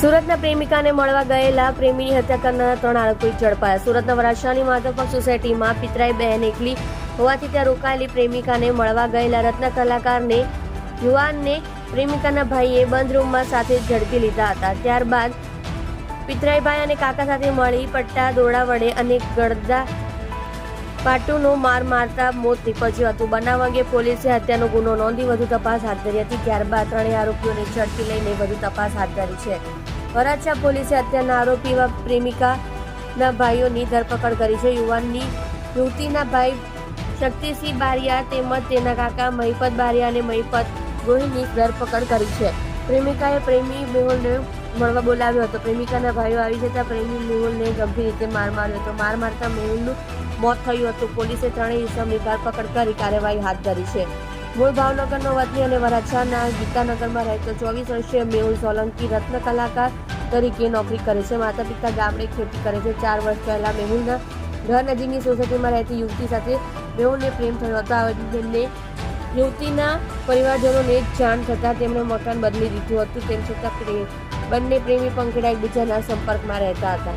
સુરતના પ્રેમિકાને મળવા ગયેલા પ્રેમીની હત્યા કરનારા ત્રણ આરોપી ઝડપાયા. સુરતના વરાછાની માધવપક સોસાયટીમાં પિતરાઈ બહેન એકલી હોવાથી ત્યાં રોકાયેલી પ્રેમિકાને મળવા ગયેલા રત્ન કલાકારને, યુવાનને પ્રેમિકાના ભાઈએ બંધ રૂમમાં સાથે ઝડપી લીધા હતા. ત્યારબાદ પિતરાઈભાઈ અને કાકા સાથે મળી પટ્ટા દોડા વડે અને ગળદા પાટુનો માર મારતા મોત નીપજ્યું હતું. બનાવ અંગે પોલીસે હત્યાનો ગુનો નોંધી વધુ તપાસ હાથ ધરી હતી. ત્યારબાદ ત્રણેય આરોપીઓને ઝડપી લઈને વધુ તપાસ હાથ ધરી છે. વરાછા પોલીસે હત્યાના આરોપી પ્રેમિકાના ભાઈઓની ધરપકડ કરી છે. યુવાનની યુવતીના ભાઈ શક્તિસિંહ બારિયા તેમજ તેના કાકા મહિપત બારિયા અને મહિપત ગોહિલની ધરપકડ કરી છે. પ્રેમિકાએ પ્રેમી મેહુલને મળવા બોલાવ્યો હતો. પ્રેમિકાના ભાઈઓ આવી જતા પ્રેમી મેહુલને ગંભીર રીતે માર માર્યો હતો. માર મારતા મેહુલનું મોત થયું હતું. પોલીસે ત્રણેય ઇસમની ધરપકડ કરી કાર્યવાહી હાથ ધરી છે. મૂળ ભાવનગરનો વતની અને વરાછાના ગીતાનગરમાં રહેતો ચોવીસ વર્ષીય મેહુલ સોલંકી રત્ન કલાકાર તરીકે નોકરી કરે છે. માતા પિતા ગામડે ખેતી કરે છે. ચાર વર્ષ પહેલા મેહુલના ઘર નજીકની સોસાયટીમાં રહેતી યુવતી સાથે મેહુલને પ્રેમ થયો હતો. બંને યુવતીના પરિવારજનોને જાણ થતાં તેમણે મકાન બદલી દીધું હતું. તેમ છતાં બંને પ્રેમી પંખેડા એકબીજાના સંપર્કમાં રહેતા હતા.